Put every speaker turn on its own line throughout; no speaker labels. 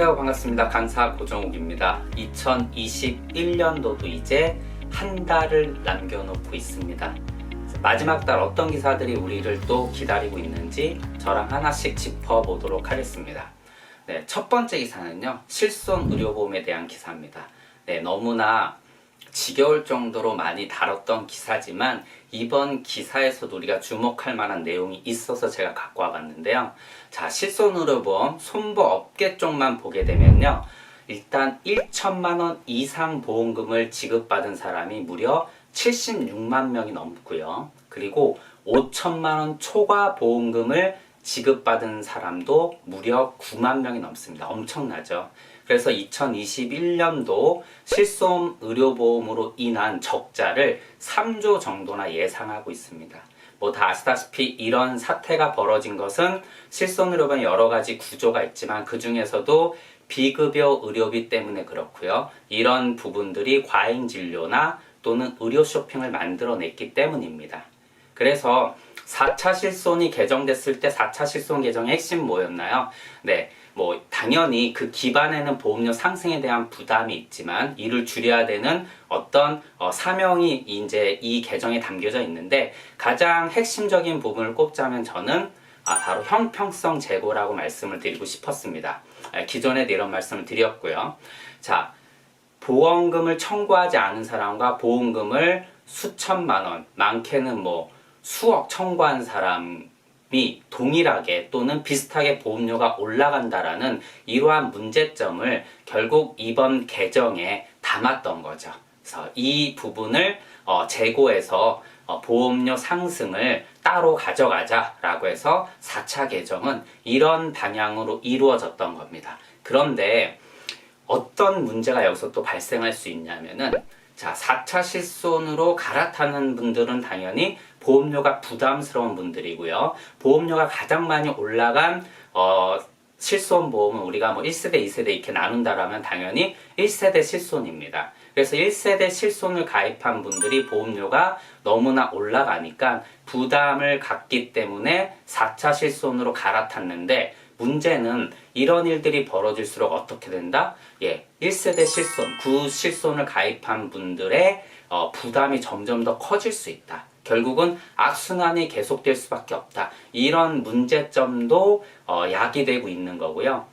안녕하세요. 반갑습니다. 강사 고정욱입니다. 2021년도도 이제 한 달을 남겨놓고 있습니다. 마지막 달 어떤 기사들이 우리를 또 기다리고 있는지 저랑 하나씩 짚어보도록 하겠습니다. 네, 첫 번째 기사는요. 실손 의료보험에 대한 기사입니다. 네, 너무나 지겨울 정도로 많이 다뤘던 기사지만 이번 기사에서도 우리가 주목할 만한 내용이 있어서 제가 갖고 와봤는데요. 자, 실손의료보험 손보 업계 쪽만 보게 되면요. 일단 1천만 원 이상 보험금을 지급받은 사람이 무려 76만 명이 넘고요. 그리고 5천만 원 초과 보험금을 지급받은 사람도 무려 9만 명이 넘습니다. 엄청나죠. 그래서 2021년도 실손 의료보험으로 인한 적자를 3조 정도나 예상하고 있습니다. 뭐 다 아시다시피 이런 사태가 벌어진 것은 실손 의료보험 여러 가지 구조가 있지만 그 중에서도 비급여 의료비 때문에 그렇고요. 이런 부분들이 과잉 진료나 또는 의료 쇼핑을 만들어냈기 때문입니다. 그래서 4차 실손이 개정됐을 때 4차 실손 개정의 핵심 뭐였나요? 네. 뭐 당연히 그 기반에는 보험료 상승에 대한 부담이 있지만 이를 줄여야 되는 어떤 어, 사명이 이제 이 개정에 담겨져 있는데 가장 핵심적인 부분을 꼽자면 저는 아, 바로 형평성 제고라고 말씀을 드리고 싶었습니다. 아, 기존에도 이런 말씀을 드렸고요. 자, 보험금을 청구하지 않은 사람과 보험금을 수천만 원, 많게는 뭐 수억 청구한 사람 이 동일하게 또는 비슷하게 보험료가 올라간다라는 이러한 문제점을 결국 이번 개정에 담았던 거죠. 그래서 이 부분을 어, 재고해서 어, 보험료 상승을 따로 가져가자라고 해서 4차 개정은 이런 방향으로 이루어졌던 겁니다. 그런데 어떤 문제가 여기서 또 발생할 수 있냐면은 자, 4차 실손으로 갈아타는 분들은 당연히 보험료가 부담스러운 분들이고요. 보험료가 가장 많이 올라간 어, 실손 보험은 우리가 뭐 1세대, 2세대 이렇게 나눈다라면 당연히 1세대 실손입니다. 그래서 1세대 실손을 가입한 분들이 보험료가 너무나 올라가니까 부담을 갖기 때문에 4차 실손으로 갈아탔는데 문제는 이런 일들이 벌어질수록 어떻게 된다? 예, 1세대 실손, 구실손을 가입한 분들의 어, 부담이 점점 더 커질 수 있다. 결국은 악순환이 계속될 수밖에 없다. 이런 문제점도 어, 야기되고 있는 거고요.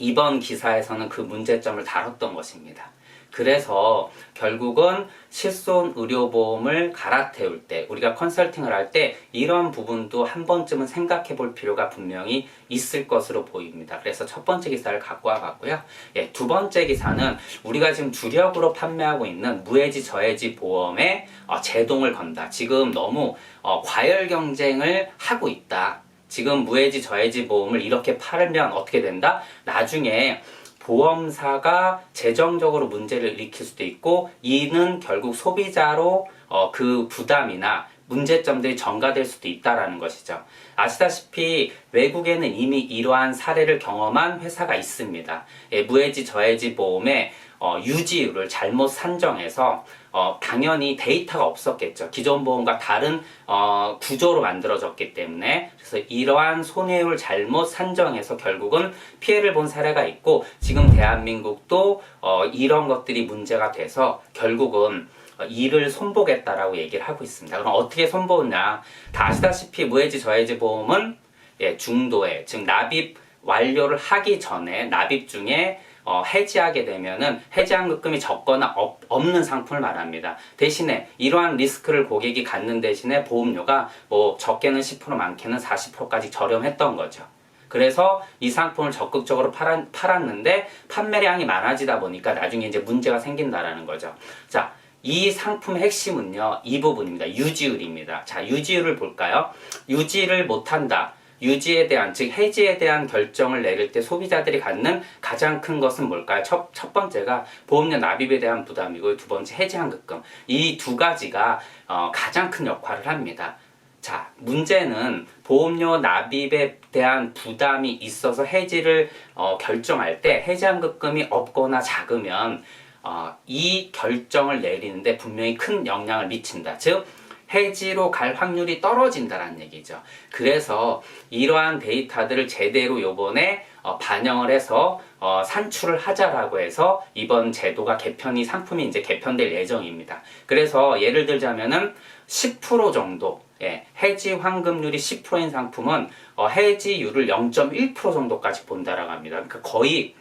이번 기사에서는 그 문제점을 다뤘던 것입니다. 그래서 결국은 실손 의료보험을 갈아태울 때 우리가 컨설팅을 할 때 이런 부분도 한 번쯤은 생각해 볼 필요가 분명히 있을 것으로 보입니다. 그래서 첫 번째 기사를 갖고 와봤고요. 예, 두 번째 기사는 우리가 지금 주력으로 판매하고 있는 무해지 저해지 보험에 어, 제동을 건다. 지금 너무 어, 과열 경쟁을 하고 있다. 지금 무해지 저해지 보험을 이렇게 팔면 어떻게 된다? 나중에 보험사가 재정적으로 문제를 일으킬 수도 있고 이는 결국 소비자로 어, 그 부담이나 문제점들이 전가될 수도 있다라는 것이죠. 아시다시피 외국에는 이미 이러한 사례를 경험한 회사가 있습니다. 예, 무해지 저해지 보험의 어, 유지율을 잘못 산정해서 어, 당연히 데이터가 없었겠죠. 기존 보험과 다른 어, 구조로 만들어졌기 때문에 그래서 이러한 손해율 잘못 산정해서 결국은 피해를 본 사례가 있고 지금 대한민국도 어, 이런 것들이 문제가 돼서 결국은 어, 이를 손보겠다라고 얘기를 하고 있습니다. 그럼 어떻게 손보느냐? 다 아시다시피 무해지 저해지 보험은 예, 중도에 즉 납입 완료를 하기 전에 납입 중에 어, 해지하게 되면은 해지환급금이 적거나 없, 없는 상품을 말합니다. 대신에 이러한 리스크를 고객이 갖는 대신에 보험료가 뭐 적게는 10% 많게는 40%까지 저렴했던 거죠. 그래서 이 상품을 적극적으로 팔았, 팔았는데 판매량이 많아지다 보니까 나중에 이제 문제가 생긴다라는 거죠. 자, 이 상품의 핵심은요, 이 부분입니다. 유지율입니다. 자, 유지율을 볼까요? 유지를 못한다. 유지에 대한 즉 해지에 대한 결정을 내릴 때 소비자들이 갖는 가장 큰 것은 뭘까요? 첫, 첫 번째가 보험료 납입에 대한 부담이고 두 번째 해지환급금 이 두 가지가 어, 가장 큰 역할을 합니다. 자 문제는 보험료 납입에 대한 부담이 있어서 해지를 어, 결정할 때 해지환급금이 없거나 작으면 어, 이 결정을 내리는데 분명히 큰 영향을 미친다. 즉 해지로 갈 확률이 떨어진다는 얘기죠. 그래서 이러한 데이터들을 제대로 요번에 어, 반영을 해서 어, 산출을 하자라고 해서 이번 제도가 개편이 상품이 이제 개편될 예정입니다. 그래서 예를 들자면은 10% 정도 예, 해지 환급률이 10%인 상품은 어, 해지율을 0.1% 정도까지 본다라고 합니다. 그러니까 거의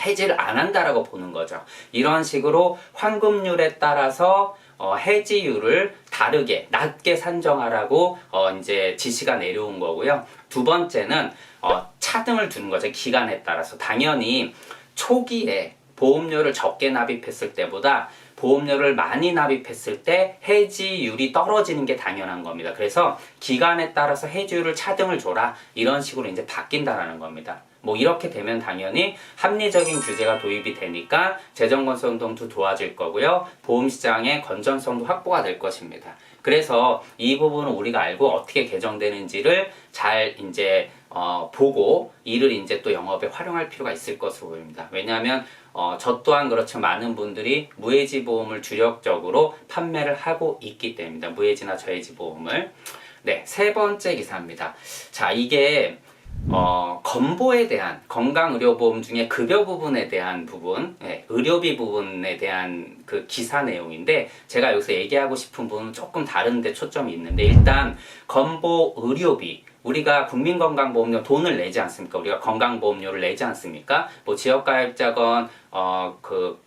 해지를 안 한다라고 보는 거죠. 이런 식으로 환급률에 따라서 어, 해지율을 다르게 낮게 산정하라고 어, 이제 지시가 내려온 거고요. 두 번째는 어, 차등을 두는 거죠. 기간에 따라서 당연히 초기에 보험료를 적게 납입했을 때보다 보험료를 많이 납입했을 때 해지율이 떨어지는 게 당연한 겁니다. 그래서 기간에 따라서 해지율을 차등을 줘라 이런 식으로 이제 바뀐다라는 겁니다. 뭐 이렇게 되면 당연히 합리적인 규제가 도입이 되니까 재정 건전성도 도와질 거고요. 보험 시장의 건전성도 확보가 될 것입니다. 그래서 이 부분은 우리가 알고 어떻게 개정되는지를 잘 이제 어, 보고 이를 이제 또 영업에 활용할 필요가 있을 것으로 보입니다. 왜냐하면 어, 저 또한 그렇지만 많은 분들이 무해지 보험을 주력적으로 판매를 하고 있기 때문입니다. 무해지나 저해지 보험을. 네, 세 번째 기사입니다. 자, 이게 어, 건보에 대한 건강의료보험 중에 급여 부분에 대한 부분, 예, 의료비 부분에 대한 그 기사 내용인데 제가 여기서 얘기하고 싶은 부분은 조금 다른데 초점이 있는데 일단 건보 의료비 우리가 국민건강보험료 돈을 내지 않습니까? 우리가 건강보험료를 내지 않습니까? 뭐 지역가입자건 어그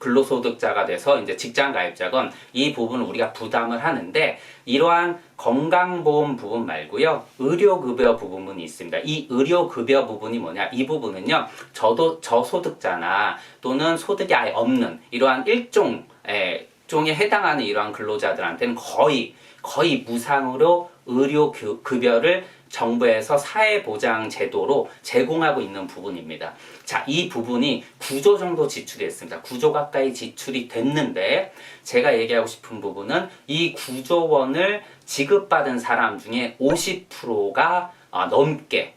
근로소득자가 돼서 이제 직장 가입자건 이 부분을 우리가 부담을 하는데 이러한 건강보험 부분 말고요 의료급여 부분이 있습니다. 이 의료급여 부분이 뭐냐 이 부분은요 저도 저소득자나 또는 소득이 아예 없는 이러한 일종 에, 종에 해당하는 이러한 근로자들한테는 거의 거의 무상으로 의료 교- 급여를 정부에서 사회보장 제도로 제공하고 있는 부분입니다. 자, 이 부분이 9조 정도 지출이 됐습니다. 9조 가까이 지출이 됐는데 제가 얘기하고 싶은 부분은 이 9조 원을 지급받은 사람 중에 50%가 아, 넘게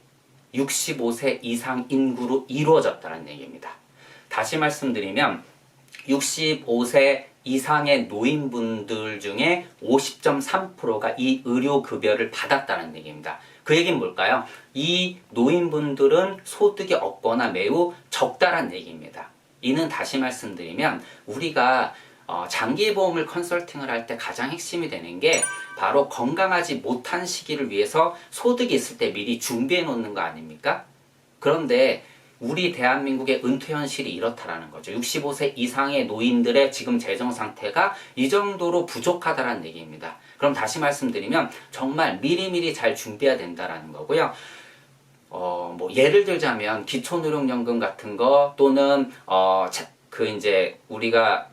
65세 이상 인구로 이루어졌다는 얘기입니다. 다시 말씀드리면 65세 이상의 노인분들 중에 50.3%가 이 의료급여를 받았다는 얘기입니다. 그 얘기는 뭘까요? 이 노인분들은 소득이 없거나 매우 적다란 얘기입니다. 이는 다시 말씀드리면 우리가 어, 장기보험을 컨설팅을 할 때 가장 핵심이 되는 게 바로 건강하지 못한 시기를 위해서 소득이 있을 때 미리 준비해 놓는 거 아닙니까? 그런데 우리 대한민국의 은퇴 현실이 이렇다라는 거죠. 65세 이상의 노인들의 지금 재정 상태가 이 정도로 부족하다라는 얘기입니다. 그럼 다시 말씀드리면 정말 미리미리 잘 준비해야 된다라는 거고요. 어, 뭐 예를 들자면 기초노령연금 같은 거 또는 어, 자- 그 이제 우리가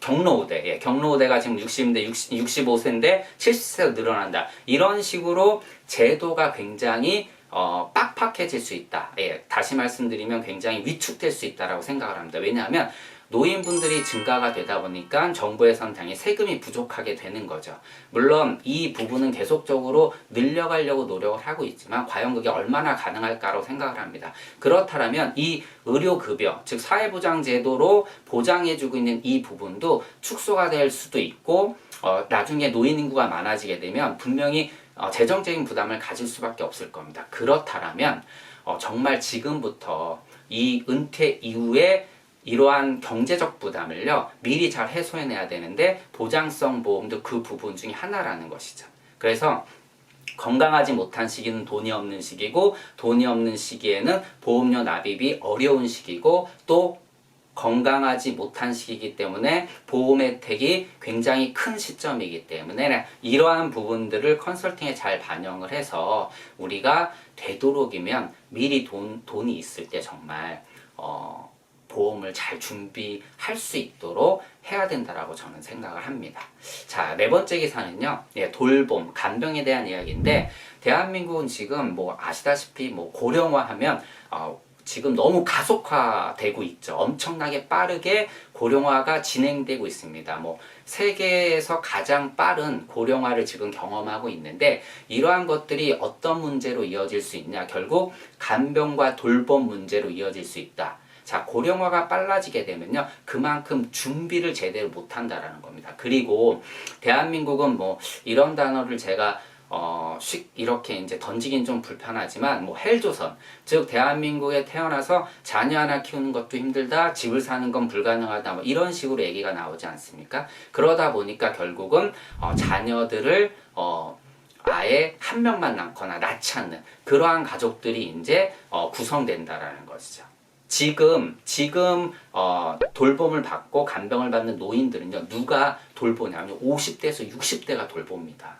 경로우대, 예, 경로우대가 지금 60인데 60, 65세인데 70세로 늘어난다. 이런 식으로 제도가 굉장히 어, 빡빡해질 수 있다. 예, 다시 말씀드리면 굉장히 위축될 수 있다라고 생각을 합니다. 왜냐하면 노인분들이 증가가 되다 보니까 정부에선 당연히 세금이 부족하게 되는 거죠. 물론 이 부분은 계속적으로 늘려가려고 노력을 하고 있지만 과연 그게 얼마나 가능할까라고 생각을 합니다. 그렇다면 이 의료급여, 즉 사회보장제도로 보장해주고 있는 이 부분도 축소가 될 수도 있고 어, 나중에 노인 인구가 많아지게 되면 분명히 어, 재정적인 부담을 가질 수밖에 없을 겁니다. 그렇다면 어, 정말 지금부터 이 은퇴 이후에 이러한 경제적 부담을요 미리 잘 해소해내야 되는데 보장성 보험도 그 부분 중에 하나라는 것이죠. 그래서 건강하지 못한 시기는 돈이 없는 시기고 돈이 없는 시기에는 보험료 납입이 어려운 시기고 또 건강하지 못한 시기이기 때문에 보험 혜택이 굉장히 큰 시점이기 때문에 이러한 부분들을 컨설팅에 잘 반영을 해서 우리가 되도록이면 미리 돈, 돈이 있을 때 정말 어, 보험을 잘 준비할 수 있도록 해야 된다라고 저는 생각을 합니다. 자, 네 번째 기사는요, 예, 돌봄, 간병에 대한 이야기인데, 대한민국은 지금 뭐 아시다시피 뭐 고령화하면, 어, 지금 너무 가속화되고 있죠. 엄청나게 빠르게 고령화가 진행되고 있습니다. 뭐 세계에서 가장 빠른 고령화를 지금 경험하고 있는데 이러한 것들이 어떤 문제로 이어질 수 있냐? 결국 간병과 돌봄 문제로 이어질 수 있다. 자, 고령화가 빨라지게 되면요. 그만큼 준비를 제대로 못 한다라는 겁니다. 그리고 대한민국은 뭐 이런 단어를 제가 어, 쉽, 이렇게 이제 던지긴 좀 불편하지만, 뭐, 헬조선. 즉, 대한민국에 태어나서 자녀 하나 키우는 것도 힘들다, 집을 사는 건 불가능하다, 뭐, 이런 식으로 얘기가 나오지 않습니까? 그러다 보니까 결국은, 어, 자녀들을, 어, 아예 한 명만 낳거나 낳지 않는 그러한 가족들이 이제 어, 구성된다라는 것이죠. 지금 지금 어, 돌봄을 받고 간병을 받는 노인들은요 누가 돌보냐면 50대에서 60대가 돌봅니다.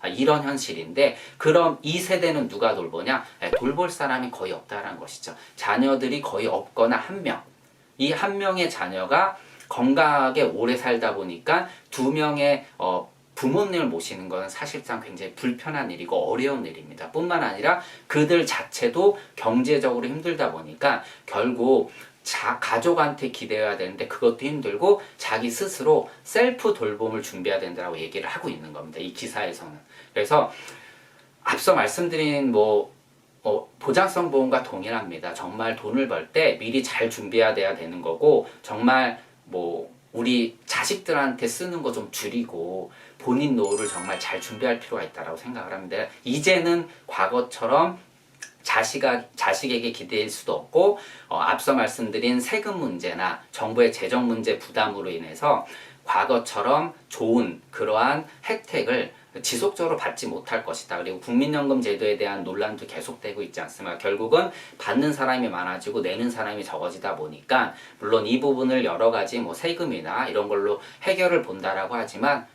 아, 이런 현실인데 그럼 이 세대는 누가 돌보냐? 예, 돌볼 사람이 거의 없다라는 것이죠. 자녀들이 거의 없거나 한 명. 이 한 명의 자녀가 건강하게 오래 살다 보니까 두 명의 어, 부모님을 모시는 것은 사실상 굉장히 불편한 일이고 어려운 일입니다. 뿐만 아니라 그들 자체도 경제적으로 힘들다 보니까 결국 자, 가족한테 기대어야 되는데 그것도 힘들고 자기 스스로 셀프 돌봄을 준비해야 된다고 얘기를 하고 있는 겁니다. 이 기사에서는. 그래서 앞서 말씀드린 뭐 어, 보장성 보험과 동일합니다. 정말 돈을 벌 때 미리 잘 준비해야 되는 거고 정말 뭐 우리 자식들한테 쓰는 거 좀 줄이고 본인 노후를 정말 잘 준비할 필요가 있다고 생각을 합니다. 이제는 과거처럼 자식아, 자식에게 기대일 수도 없고 어, 앞서 말씀드린 세금 문제나 정부의 재정 문제 부담으로 인해서 과거처럼 좋은 그러한 혜택을 지속적으로 받지 못할 것이다. 그리고 국민연금 제도에 대한 논란도 계속되고 있지 않습니까? 결국은 받는 사람이 많아지고 내는 사람이 적어지다 보니까 물론 이 부분을 여러 가지 뭐 세금이나 이런 걸로 해결을 본다라고 하지만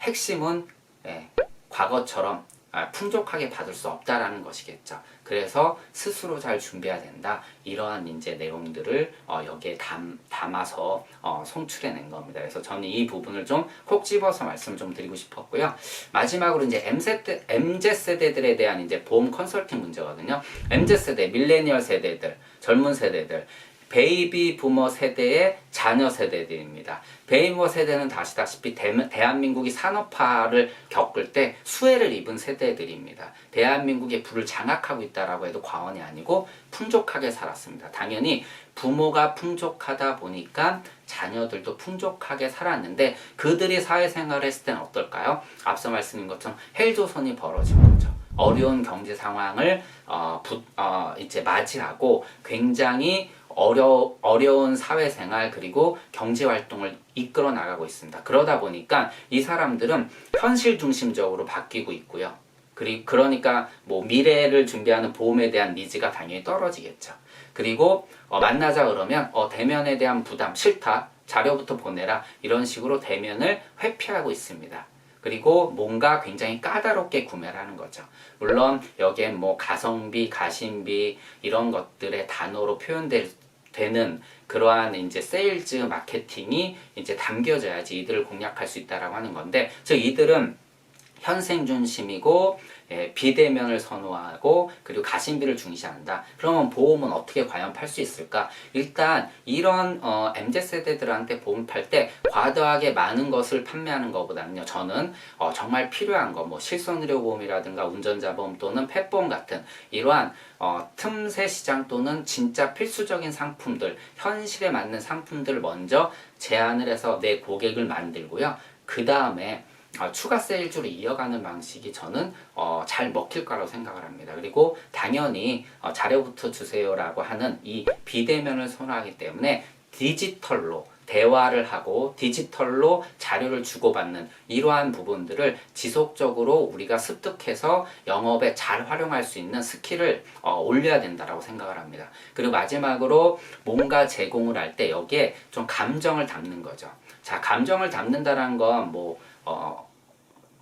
핵심은 예, 과거처럼 아, 풍족하게 받을 수 없다라는 것이겠죠. 그래서 스스로 잘 준비해야 된다. 이러한 이제 내용들을 어, 여기에 담, 담아서 어, 송출해낸 겁니다. 그래서 저는 이 부분을 좀 콕 집어서 말씀을 좀 드리고 싶었고요. 마지막으로 이제 MZ, MZ 세대들에 대한 이제 보험 컨설팅 문제거든요. MZ 세대, 밀레니얼 세대들, 젊은 세대들. 베이비 부머 세대의 자녀 세대들입니다. 베이비 부머 세대는 다시다시피 대, 대한민국이 산업화를 겪을 때 수혜를 입은 세대들입니다. 대한민국의 부를 장악하고 있다라고 해도 과언이 아니고 풍족하게 살았습니다. 당연히 부모가 풍족하다 보니까 자녀들도 풍족하게 살았는데 그들이 사회생활을 했을 때는 어떨까요? 앞서 말씀드린 것처럼 헬조선이 벌어진 거죠. 어려운 경제 상황을 어, 부, 어, 이제 맞이하고 굉장히 어려, 어려운 사회생활 그리고 경제활동을 이끌어 나가고 있습니다. 그러다 보니까 이 사람들은 현실 중심적으로 바뀌고 있고요. 그리, 그러니까 뭐 미래를 준비하는 보험에 대한 니즈가 당연히 떨어지겠죠. 그리고 어, 만나자 그러면 어, 대면에 대한 부담 싫다. 자료부터 보내라. 이런 식으로 대면을 회피하고 있습니다. 그리고 뭔가 굉장히 까다롭게 구매를 하는 거죠. 물론 여기에 뭐 가성비, 가심비 이런 것들의 단어로 표현될 되는 그러한 이제 세일즈 마케팅이 이제 담겨져야지 이들을 공략할 수 있다라고 하는 건데 즉 이들은 현생 중심이고 예, 비대면을 선호하고 그리고 가심비를 중시한다. 그러면 보험은 어떻게 과연 팔 수 있을까? 일단 이런 어, MZ 세대들한테 보험 팔 때 과도하게 많은 것을 판매하는 것보다는요. 저는 어, 정말 필요한 거, 뭐 실손의료 보험이라든가 운전자 보험 또는 펫보험 같은 이러한 어, 틈새 시장 또는 진짜 필수적인 상품들, 현실에 맞는 상품들을 먼저 제안을 해서 내 고객을 만들고요. 그 다음에 어, 추가 세일즈로 이어가는 방식이 저는 어, 잘 먹힐 거라고 생각을 합니다. 그리고 당연히 어, 자료부터 주세요라고 하는 이 비대면을 선호하기 때문에 디지털로 대화를 하고 디지털로 자료를 주고받는 이러한 부분들을 지속적으로 우리가 습득해서 영업에 잘 활용할 수 있는 스킬을 어, 올려야 된다라고 생각을 합니다. 그리고 마지막으로 뭔가 제공을 할 때 여기에 좀 감정을 담는 거죠. 자, 감정을 담는다는 건뭐 어,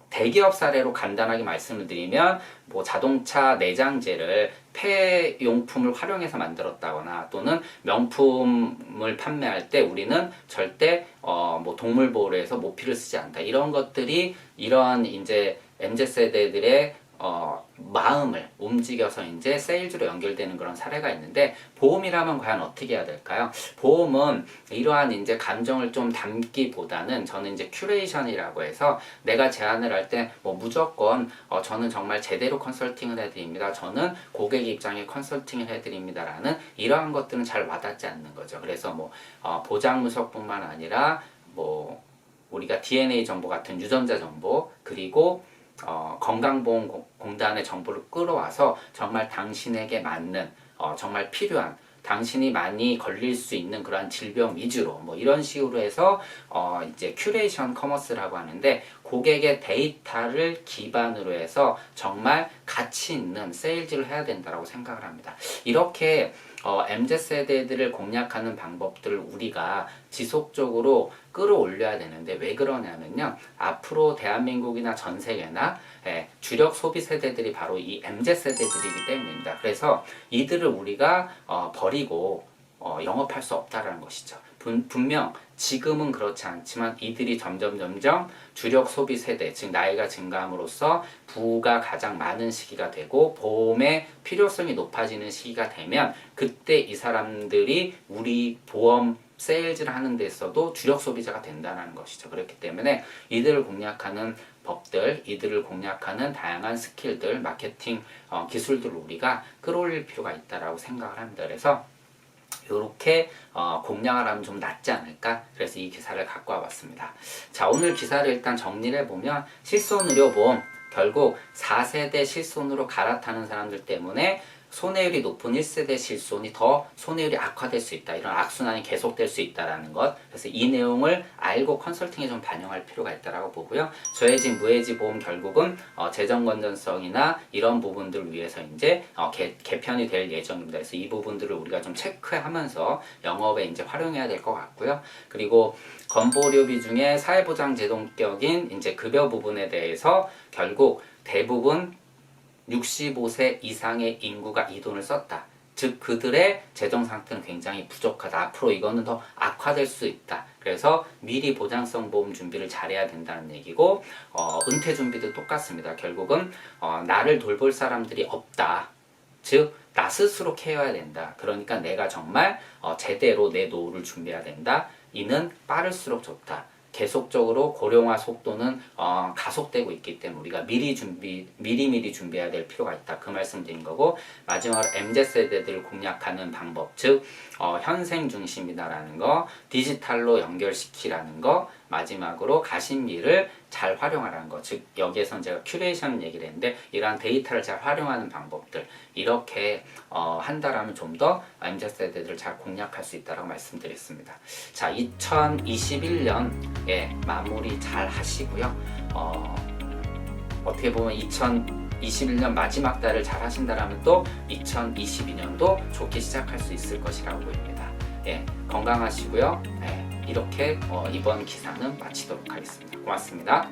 대기업 사례로 간단하게 말씀을 드리면 뭐 자동차 내장재를 폐용품을 활용해서 만들었다거나 또는 명품을 판매할 때 우리는 절대 어 뭐 동물 보호를 해서 모피를 쓰지 않다. 이런 것들이 이러한 이제 MZ 세대들의 어 마음을 움직여서 이제 세일즈로 연결되는 그런 사례가 있는데 보험이라면 과연 어떻게 해야 될까요? 보험은 이러한 이제 감정을 좀 담기보다는 저는 이제 큐레이션이라고 해서 내가 제안을 할 때 뭐 무조건 어, 저는 정말 제대로 컨설팅을 해드립니다. 저는 고객 입장에 컨설팅을 해드립니다라는 이러한 것들은 잘 와닿지 않는 거죠. 그래서 뭐 어, 보장 무석뿐만 아니라 뭐 우리가 DNA 정보 같은 유전자 정보 그리고 어, 건강보험공단의 정보를 끌어와서 정말 당신에게 맞는 어, 정말 필요한 당신이 많이 걸릴 수 있는 그러한 질병 위주로 뭐 이런 식으로 해서 어 이제 큐레이션 커머스라고 하는데 고객의 데이터를 기반으로 해서 정말 가치 있는 세일즈를 해야 된다라고 생각을 합니다. 이렇게 어, MZ 세대들을 공략하는 방법들을 우리가 지속적으로 끌어올려야 되는데 왜 그러냐면요. 앞으로 대한민국이나 전 세계나 예, 주력 소비 세대들이 바로 이 MZ 세대들이기 때문입니다. 그래서 이들을 우리가 어, 버리고 어, 영업할 수 없다라는 것이죠. 분, 분명 지금은 그렇지 않지만 이들이 점점 점점 주력 소비 세대, 즉 나이가 증가함으로써 부가 가장 많은 시기가 되고 보험의 필요성이 높아지는 시기가 되면 그때 이 사람들이 우리 보험 세일즈를 하는 데 있어도 주력 소비자가 된다는 것이죠. 그렇기 때문에 이들을 공략하는 법들, 이들을 공략하는 다양한 스킬들, 마케팅 어, 기술들을 우리가 끌어올릴 필요가 있다라고 생각을 합니다. 그래서 이렇게 어, 공략을 하면 좀 낫지 않을까? 그래서 이 기사를 갖고 와봤습니다. 자, 오늘 기사를 일단 정리를 해보면 실손의료보험 결국 4세대 실손으로 갈아타는 사람들 때문에 손해율이 높은 1세대 실손이 더 손해율이 악화될 수 있다. 이런 악순환이 계속될 수 있다라는 것. 그래서 이 내용을 알고 컨설팅에 좀 반영할 필요가 있다라고 보고요. 저해진 무해지 보험 결국은 어, 재정 건전성이나 이런 부분들을 위해서 이제 어, 개, 개편이 될 예정입니다. 그래서 이 부분들을 우리가 좀 체크하면서 영업에 이제 활용해야 될 것 같고요. 그리고 건보료비 중에 사회보장 제도격인 이제 급여 부분에 대해서 결국 대부분 65세 이상의 인구가 이 돈을 썼다. 즉 그들의 재정 상태는 굉장히 부족하다. 앞으로 이거는 더 악화될 수 있다. 그래서 미리 보장성 보험 준비를 잘해야 된다는 얘기고 어, 은퇴 준비도 똑같습니다. 결국은 어, 나를 돌볼 사람들이 없다. 즉 나 스스로 케어해야 된다. 그러니까 내가 정말 어, 제대로 내 노후를 준비해야 된다. 이는 빠를수록 좋다. 계속적으로 고령화 속도는 어, 가속되고 있기 때문에 우리가 미리 준비 미리 미리 준비해야 될 필요가 있다. 그 말씀드린 거고 마지막으로 MZ 세대들을 공략하는 방법 즉 어, 현생 중심이다라는 거 디지털로 연결시키라는 거 마지막으로 가심비를 잘 활용하라는 거 즉 여기에선 제가 큐레이션 얘기를 했는데 이러한 데이터를 잘 활용하는 방법들 이렇게 어, 한다라면 좀 더 MZ 세대들을 잘 공략할 수 있다라고 말씀드렸습니다. 자 2021년 예, 마무리 잘 하시고요. 어, 어떻게 보면 2021년 마지막 달을 잘 하신다라면 또 2022년도 좋게 시작할 수 있을 것이라고 보입니다. 예, 건강하시고요. 예, 이렇게 어, 이번 기사는 마치도록 하겠습니다. 고맙습니다.